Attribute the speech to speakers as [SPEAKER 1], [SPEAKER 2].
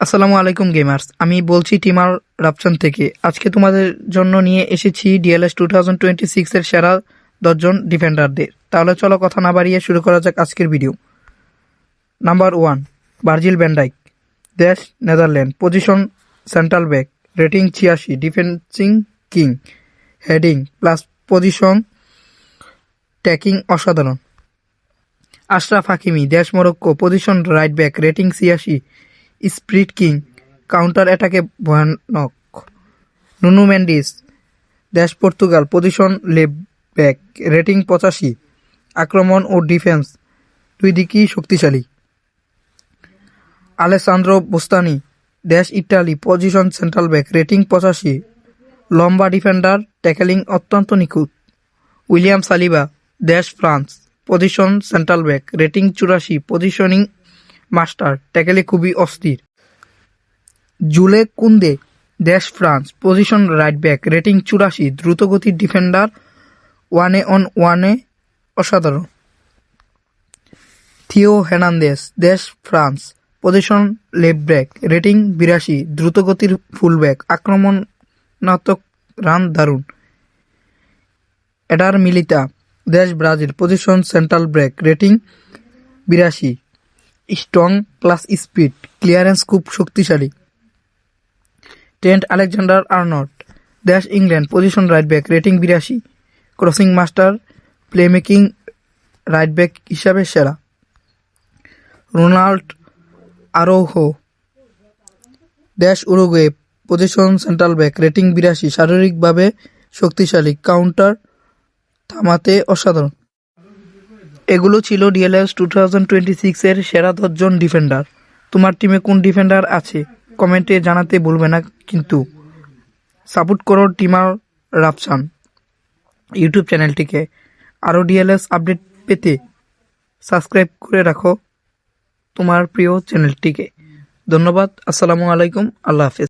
[SPEAKER 1] আসসালামু আলাইকুম, গেমার্স। আমি বলছি টিমার রাপচান থেকে। আজকে তোমাদের জন্য নিয়ে এসেছি ডিএলএস টু থাউজেন্ড টোয়েন্টি সিক্সের সেরা দশজন ডিফেন্ডারদের। তাহলে চলো কথা না বাড়িয়ে শুরু করা যাক আজকের video. Number one Virgil van Dijk দেশ Netherlands, position central back, rating ছিয়াশি, defending king, heading plus position tackling অসাধারণ। আশরাফ হাকিমি, দেশ Morocco, position right back, rating ছিয়াশি স্প্রিট কিং, কাউন্টার অ্যাটাকে ভয়ানক। নুনু ম্যান্ডিস দেশ Portugal, position left back, rating পঁচাশি, আক্রমণ ও ডিফেন্স দুই দিকই শক্তিশালী। আলেসান্দ্রো বোস্তানি, দেশ Italy, position central back, rating পঁচাশি, লম্বা ডিফেন্ডার, ট্যাকেলিং অত্যন্ত নিখুঁত। উইলিয়াম সালিবা, দেশ France, position central back, rating চুরাশি, পজিশনিং মাস্টার ট্যাকেলে খুবই অস্থির। জুলে কুন্দে, দেশ France, position right back, rating চুরাশি, দ্রুতগতির ডিফেন্ডার, ওয়ানে অন ওয়ানে, অসাধারণ। থিও হেনান্দেস দেশ France, position left back, rating বিরাশি, দ্রুতগতির ফুলব্যাক, আক্রমণাত্মক রান দারুণ। এডার মিলিতা, দেশ Brazil, position central back, rating বিরাশি। স্ট্রং প্লাস স্পিড, ক্লিয়ারেন্স খুব শক্তিশালী। ট্রেন্ট আলেকজান্ডার আর্নল্ড দেশ England, position right back, rating বিরাশি। Crossing master, playmaking right back হিসাবে সেরা। রোনাল্ড আরোহো দেশ Uruguay, position central back, rating বিরাশি, শারীরিকভাবে শক্তিশালী, কাউন্টার থামাতে অসাধারণ। এগুলো ছিল ডিএলএস টু থাউজেন্ড টোয়েন্টি সিক্সের সেরা দশজন ডিফেন্ডার। তোমার টিমে কোন ডিফেন্ডার আছে? কমেন্টে জানাতে ভুলবে না কিন্তু। সাপোর্ট করো টিমার রাফসান ইউটিউব চ্যানেলটিকে। আরও ডিএলএস আপডেট পেতে সাবস্ক্রাইব করে রাখো তোমার প্রিয় চ্যানেলটিকে। ধন্যবাদ, আসসালামু আলাইকুম, আল্লাহ হাফেজ।